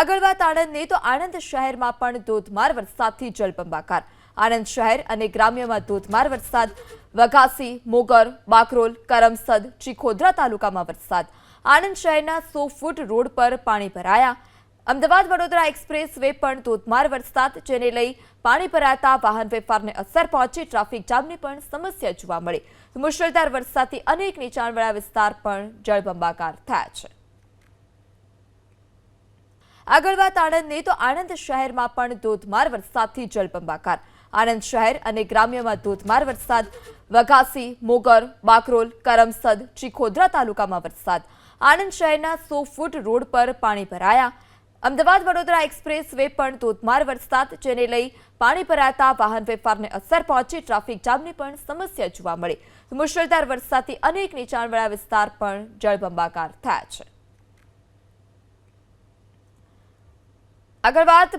આગળ વાત આણંદની તો આણંદ શહેરમાં પણ ધોધમાર વરસાદથી જળબંબાકાર આણંદ શહેર અને ગ્રામ્યમાં ધોધમાર વરસાદ. વઘાસી, મોગર, બાકરોલ, કરમસદ, ચીખોદરા તાલુકામાં વરસાદ. આણંદ શહેરના સો ફૂટ રોડ પર પાણી ભરાયા. અમદાવાદ વડોદરા એક્સપ્રેસ વે પણ ધોધમાર વરસાદ, જેને લઈ પાણી ભરાતા વાહન વેપારને અસર પહોંચી, ટ્રાફિક જામની પણ સમસ્યા જોવા મળી. મુશળધાર વરસાદથી અનેક નીચાણવાળા વિસ્તાર પણ જળબંબાકાર થયા છે. આગળ વાત આણંદની તો આણંદ શહેરમાં પણ ધોધમાર વરસાદથી જળબંબાકાર. આણંદ શહેર અને ગ્રામ્યમાં ધોધમાર વરસાદ. વઘાસી, મોગર, બાકરોલ, કરમસદ, ચીખોદરા તાલુકામાં વરસાદ. આણંદ શહેરના સો ફૂટ રોડ પર પાણી ભરાયા. અમદાવાદ વડોદરા એક્સપ્રેસ વે પણ ધોધમાર વરસાદ, જેને લઈ પાણી ભરાતા વાહન વેપારને અસર પહોંચી, ટ્રાફિક જામની પણ સમસ્યા જોવા મળી. મુશળધાર વરસાદથી અનેક નીચાણવાળા વિસ્તાર પણ જળબંબાકાર થયા છે. આગળ વાત